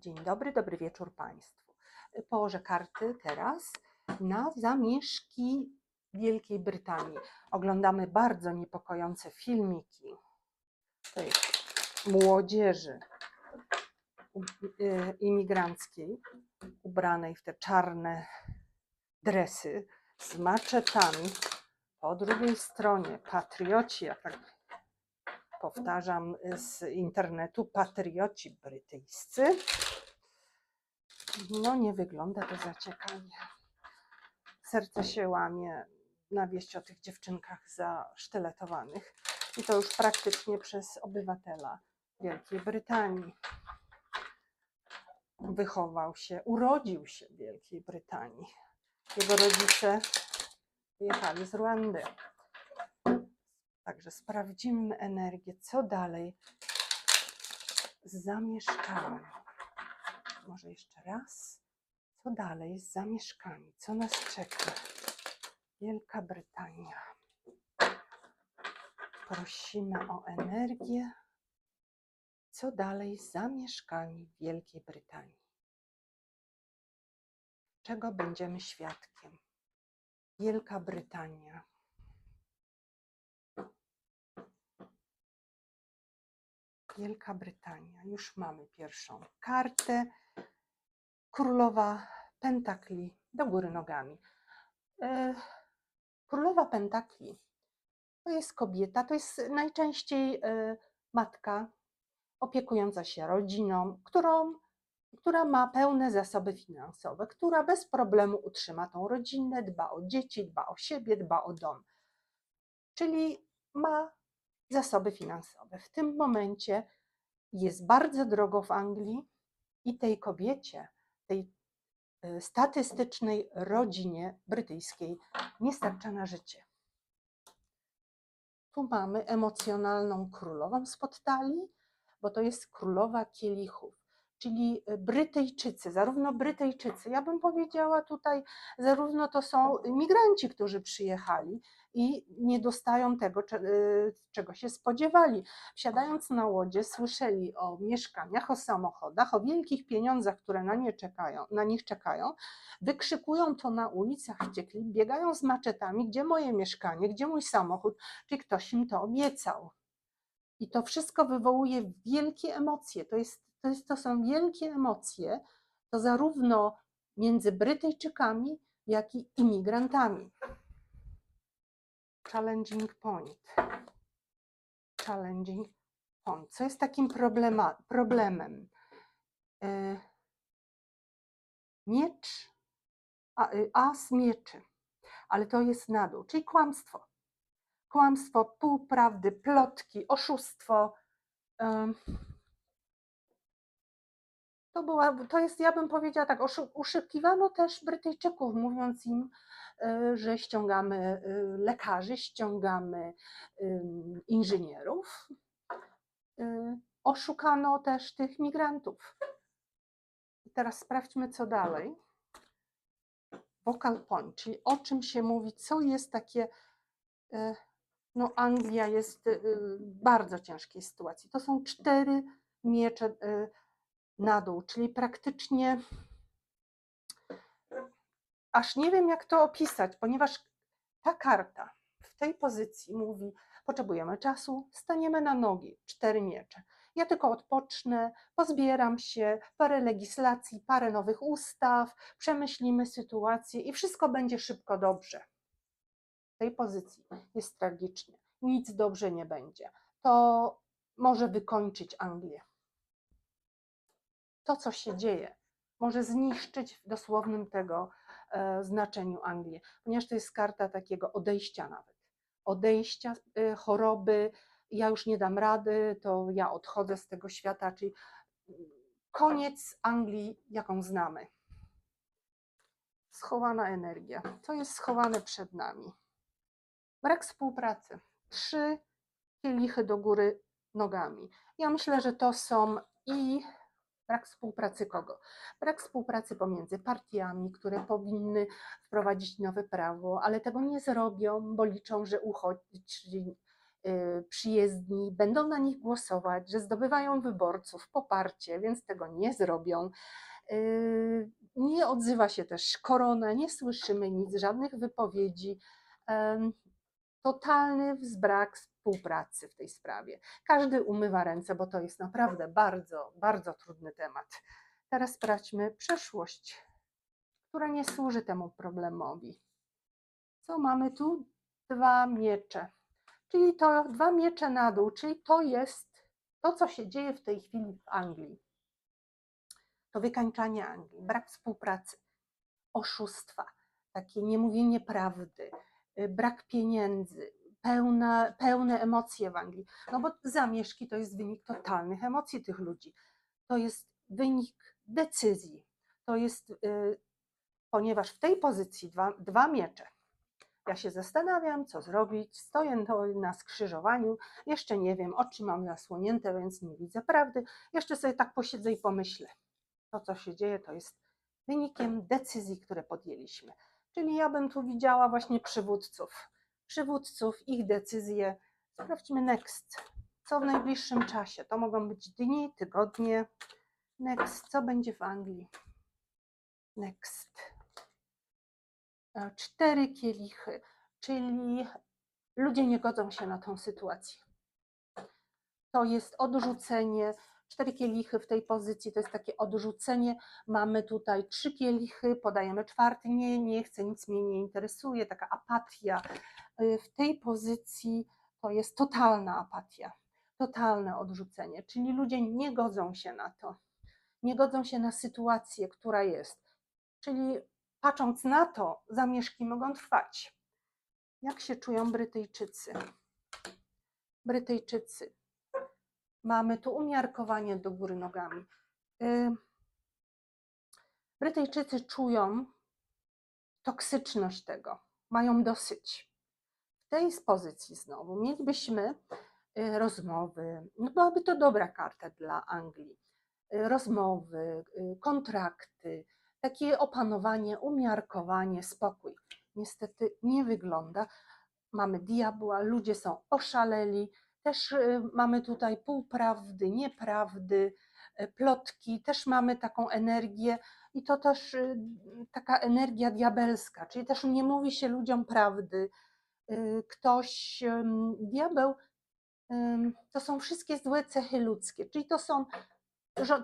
Dzień dobry, dobry wieczór Państwu. Położę karty teraz na zamieszki Wielkiej Brytanii. Oglądamy bardzo niepokojące filmiki tej młodzieży imigranckiej, ubranej w te czarne dresy z maczetami. Po drugiej stronie patrioci, tak powtarzam z internetu, patrioci brytyjscy. No nie wygląda to za ciekawie. Serce się łamie na wieść o tych dziewczynkach zasztyletowanych. I to już praktycznie przez obywatela Wielkiej Brytanii. Wychował się, urodził się w Wielkiej Brytanii. Jego rodzice wyjechali z Rwandy. Także sprawdzimy energię, co dalej z zamieszkami. Może jeszcze raz. Co dalej z zamieszkami? Co nas czeka? Wielka Brytania. Prosimy o energię. Co dalej z zamieszkami w Wielkiej Brytanii? Czego będziemy świadkiem? Wielka Brytania. Wielka Brytania. Już mamy pierwszą kartę. Królowa Pentakli do góry nogami. E, Królowa Pentakli to jest kobieta, to jest najczęściej e, matka opiekująca się rodziną, którą, która ma pełne zasoby finansowe, która bez problemu utrzyma tą rodzinę, dba o dzieci, dba o siebie, dba o dom. Czyli ma zasoby finansowe. W tym momencie jest bardzo drogo w Anglii i tej kobiecie, tej y, statystycznej rodzinie brytyjskiej nie starcza na życie. Tu mamy emocjonalną królową spod talii, bo to jest królowa kielichów, czyli y, Brytyjczycy, zarówno Brytyjczycy, ja bym powiedziała tutaj, zarówno to są migranci, którzy przyjechali i nie dostają tego, y, czego się spodziewali. Wsiadając na łodzie, słyszeli o mieszkaniach, o samochodach, o wielkich pieniądzach, które na, nie czekają, na nich czekają, wykrzykują to na ulicach wściekli, biegają z maczetami, gdzie moje mieszkanie, gdzie mój samochód, czy ktoś im to obiecał. I to wszystko wywołuje wielkie emocje. To, jest, to, jest, to są wielkie emocje, to zarówno między Brytyjczykami, jak i imigrantami. Challenging point. Challenging point. Co jest takim problema, problemem? E, Miecz, a, y, as mieczy, ale to jest na dół, czyli kłamstwo. Kłamstwo, półprawdy, plotki, oszustwo. To, była, to jest, ja bym powiedziała tak, oszu- oszukiwano też Brytyjczyków, mówiąc im, że ściągamy e, lekarzy, ściągamy inżynierów. E, Oszukano też tych migrantów. Teraz sprawdźmy, co dalej. Vocal point, czyli o czym się mówi, co jest takie. e, No, Anglia jest e, w bardzo ciężkiej sytuacji. To są cztery miecze e, na dół, czyli praktycznie aż nie wiem, jak to opisać, ponieważ ta karta w tej pozycji mówi: Potrzebujemy czasu, staniemy na nogi, cztery miecze. Ja tylko odpocznę, pozbieram się, parę legislacji, parę nowych ustaw, przemyślimy sytuację i wszystko będzie szybko dobrze. W tej pozycji jest tragicznie. Nic dobrze nie będzie. To może wykończyć Anglię. To, co się dzieje, może zniszczyć w dosłownym tego znaczeniu Anglię, ponieważ to jest karta takiego odejścia nawet. Odejścia, e, choroby, ja już nie dam rady, to ja odchodzę z tego świata, czyli koniec Anglii, jaką znamy. Schowana energia. Co jest schowane przed nami? Brak współpracy. Trzy kielichy do góry nogami. Ja myślę, że to są i brak współpracy kogo? Brak współpracy pomiędzy partiami, które powinny wprowadzić nowe prawo, ale tego nie zrobią, bo liczą, że uchodźcy y, przyjezdni, będą na nich głosować, że zdobywają wyborców, poparcie, więc tego nie zrobią. Y, Nie odzywa się też korona, nie słyszymy nic, żadnych wypowiedzi. Totalny brak współpracy w tej sprawie. Każdy umywa ręce, bo to jest naprawdę bardzo, bardzo trudny temat. Teraz sprawdźmy przeszłość, która nie służy temu problemowi. Co mamy tu? Dwa miecze. Czyli to dwa miecze na dół, czyli to jest to, co się dzieje w tej chwili w Anglii. To wykańczanie Anglii, brak współpracy, oszustwa, takie niemówienie prawdy, y, brak pieniędzy, pełna, pełne emocje w Anglii. No bo zamieszki to jest wynik totalnych emocji tych ludzi. To jest wynik decyzji. To jest, y, ponieważ w tej pozycji dwa, dwa miecze. Ja się zastanawiam, co zrobić. Stoję to na skrzyżowaniu. Jeszcze nie wiem, oczy mam zasłonięte, więc nie widzę prawdy. Jeszcze sobie tak posiedzę i pomyślę. To, co się dzieje, to jest wynikiem decyzji, które podjęliśmy. Czyli ja bym tu widziała właśnie przywódców. Przywódców, ich decyzje. Sprawdźmy next. Co w najbliższym czasie? To mogą być dni, tygodnie. Next. Co będzie w Anglii? Next. E, Cztery kielichy, czyli ludzie nie godzą się na tą sytuację. To jest odrzucenie. Cztery kielichy w tej pozycji to jest takie odrzucenie. Mamy tutaj trzy kielichy, podajemy czwarty. Nie, nie chcę, nic mnie nie interesuje. Taka apatia. Y, W tej pozycji to jest totalna apatia, totalne odrzucenie, czyli ludzie nie godzą się na to. Nie godzą się na sytuację, która jest. Czyli patrząc na to, zamieszki mogą trwać. Jak się czują Brytyjczycy? Brytyjczycy. Mamy tu umiarkowanie do góry nogami. Y, Brytyjczycy czują toksyczność tego, mają dosyć. W tej pozycji znowu mielibyśmy y, rozmowy, no byłaby to dobra karta dla Anglii. Y, Rozmowy, kontrakty, takie opanowanie, umiarkowanie, spokój. Niestety nie wygląda. Mamy diabła, ludzie są oszaleli, też y, mamy tutaj półprawdy, nieprawdy, y, plotki, też mamy taką energię i to też y, taka energia diabelska, czyli też nie mówi się ludziom prawdy. Ktoś, diabeł, to są wszystkie złe cechy ludzkie, czyli to są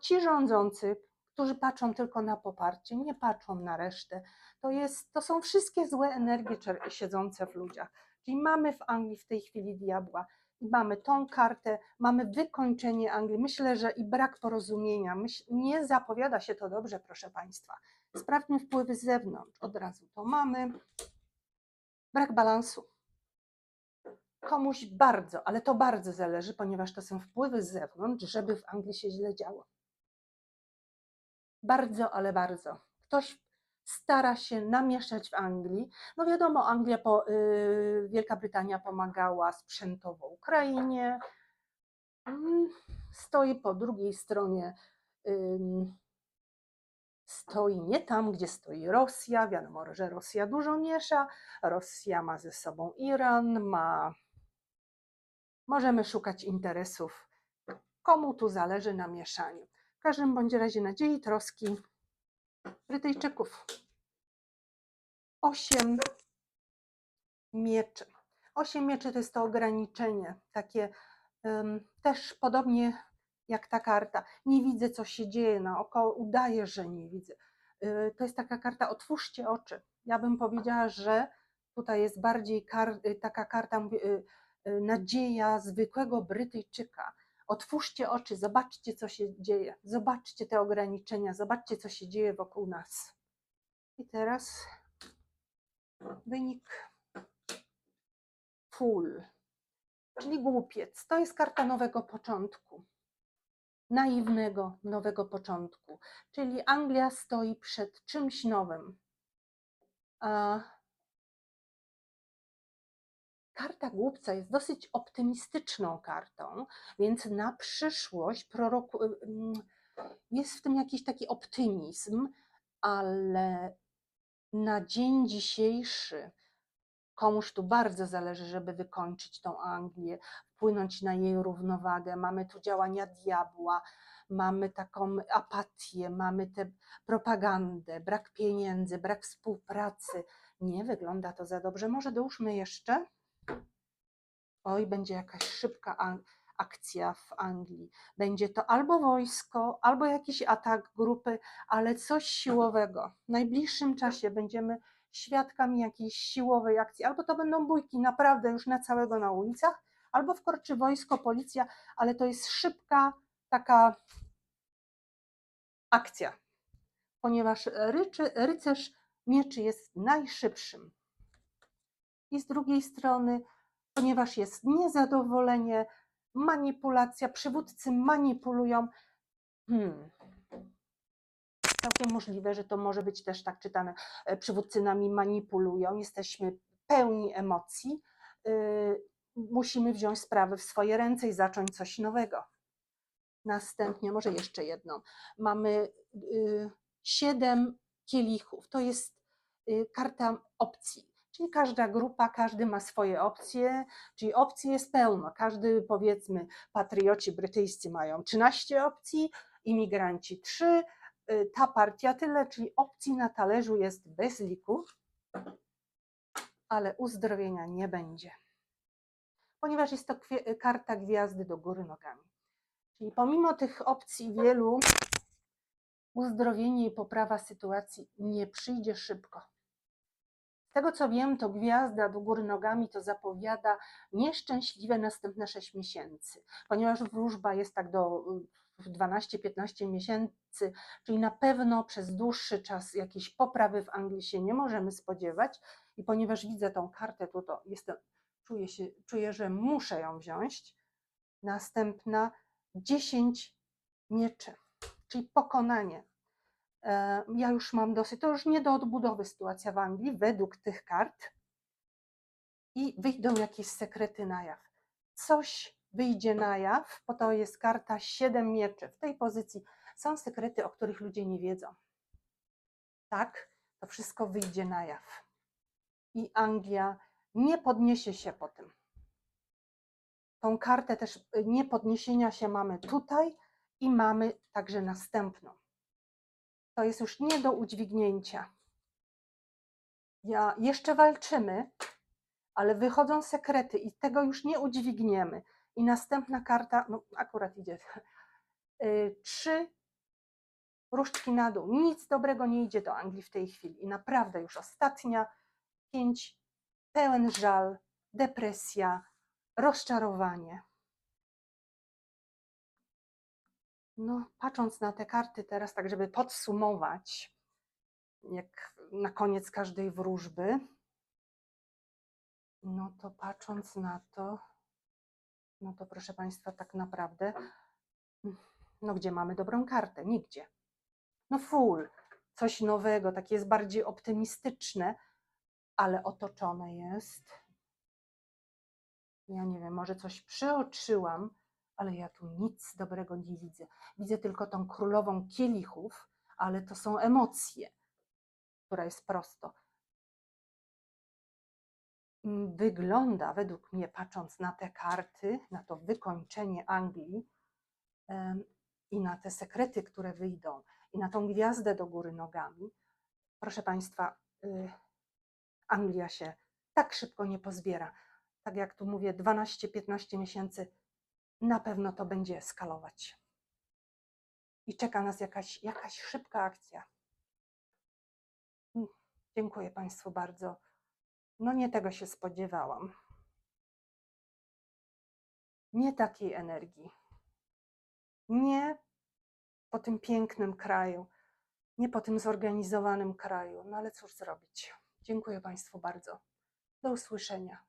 ci rządzący, którzy patrzą tylko na poparcie, nie patrzą na resztę. To, jest, to są wszystkie złe energie siedzące w ludziach. Czyli mamy w Anglii w tej chwili diabła mamy tą kartę, mamy wykończenie Anglii. Myślę, że i brak porozumienia. Myśl, nie zapowiada się to dobrze, proszę Państwa. Sprawdźmy wpływy z zewnątrz. Od razu to mamy. Brak balansu. Komuś bardzo, ale to bardzo zależy, ponieważ to są wpływy z zewnątrz, żeby w Anglii się źle działo. Bardzo, ale bardzo. Ktoś stara się namieszać w Anglii. No wiadomo, Anglia, po, y, Wielka Brytania pomagała sprzętowo Ukrainie. Mm, Stoi po drugiej stronie, ym, stoi nie tam, gdzie stoi Rosja. Wiadomo, że Rosja dużo miesza. Rosja ma ze sobą Iran, ma. Możemy szukać interesów. Komu tu zależy na mieszaniu? W każdym bądź razie nadziei troski Brytyjczyków. Osiem mieczy. Osiem mieczy to jest to ograniczenie, takie ym, też podobnie jak ta karta. Nie widzę, co się dzieje naokoło, udaję, że nie widzę. Y, to jest taka karta, otwórzcie oczy. Ja bym powiedziała, że tutaj jest bardziej kar, taka karta, mówię, y, y, nadzieja zwykłego Brytyjczyka. Otwórzcie oczy, zobaczcie, co się dzieje. Zobaczcie te ograniczenia, zobaczcie, co się dzieje wokół nas. I teraz wynik full, czyli głupiec. To jest karta nowego początku, naiwnego nowego początku. Czyli Anglia stoi przed czymś nowym. A karta głupca jest dosyć optymistyczną kartą, więc na przyszłość proroku, ym, jest w tym jakiś taki optymizm, ale na dzień dzisiejszy Komuś tu bardzo zależy, żeby wykończyć tą Anglię, wpłynąć na jej równowagę. Mamy tu działania diabła, mamy taką apatię, mamy tę propagandę, brak pieniędzy, brak współpracy. Nie wygląda to za dobrze. Może dołóżmy jeszcze. Oj, będzie jakaś szybka akcja w Anglii. Będzie to albo wojsko, albo jakiś atak grupy, ale coś siłowego. W najbliższym czasie będziemy świadkami jakiejś siłowej akcji, albo to będą bójki naprawdę już na całego na ulicach, albo wkroczy wojsko, policja, ale to jest szybka taka akcja, ponieważ ryczy, rycerz mieczy jest najszybszym. I z drugiej strony, ponieważ jest niezadowolenie, manipulacja, przywódcy manipulują. Hmm. Całkiem możliwe, że to może być też tak czytane. e, Przywódcy nami manipulują, jesteśmy pełni emocji. y, Musimy wziąć sprawy w swoje ręce i zacząć coś nowego. Następnie, może jeszcze jedną. Mamy y, siedem kielichów. To jest y, karta opcji. Czyli każda grupa, każdy ma swoje opcje, czyli opcji jest pełno. Każdy, powiedzmy, patrioci brytyjscy mają 13 opcji, imigranci 3, y, ta partia tyle, czyli opcji na talerzu jest bez liku, ale uzdrowienia nie będzie. Ponieważ jest to kwie- karta gwiazdy do góry nogami. Czyli pomimo tych opcji wielu, uzdrowienie i poprawa sytuacji nie przyjdzie szybko. Tego co wiem, to gwiazda do góry nogami to zapowiada nieszczęśliwe następne 6 miesięcy, ponieważ wróżba jest tak do y, 12-15 miesięcy, czyli na pewno przez dłuższy czas jakiejś poprawy w Anglii się nie możemy spodziewać. I ponieważ widzę tą kartę, to, to jestem, czuję, się, czuję, że muszę ją wziąć. Następna 10 mieczy, czyli pokonanie. E, Ja już mam dosyć, to już nie do odbudowy sytuacja w Anglii, według tych kart. I wyjdą jakieś sekrety na jaw. Coś wyjdzie na jaw, bo to jest karta 7 mieczy. W tej pozycji są sekrety, o których ludzie nie wiedzą. Tak, to wszystko wyjdzie na jaw. I Anglia nie podniesie się po tym. Tą kartę też y, nie podniesienia się mamy tutaj i mamy także następną. To jest już nie do udźwignięcia. Ja, jeszcze walczymy, ale wychodzą sekrety i tego już nie udźwigniemy. I następna karta, no akurat idzie, y, trzy różdżki na dół. Nic dobrego nie idzie do Anglii w tej chwili. I naprawdę już ostatnia, pięć, pełen żal, depresja, rozczarowanie. No, patrząc na te karty teraz, tak żeby podsumować, jak na koniec każdej wróżby, no to patrząc na to, no to proszę Państwa, tak naprawdę, no gdzie mamy dobrą kartę? Nigdzie. No full, coś nowego, takie jest bardziej optymistyczne, ale otoczone jest. Ja nie wiem, może coś przeoczyłam, ale ja tu nic dobrego nie widzę. Widzę tylko tą królową kielichów, ale to są emocje, która jest prosto. Mm, Wygląda, według mnie, patrząc na te karty, na to wykończenie Anglii i na te sekrety, które wyjdą, i na tą gwiazdę do góry nogami, proszę Państwa, y, Anglia się tak szybko nie pozbiera. Tak jak tu mówię, 12-15 miesięcy na pewno to będzie eskalować. I czeka nas jakaś, jakaś szybka akcja. Mm, Dziękuję Państwu bardzo. No nie tego się spodziewałam. Nie takiej energii. Nie po tym pięknym kraju, nie po tym zorganizowanym kraju. No ale cóż zrobić. Dziękuję Państwu bardzo. Do usłyszenia.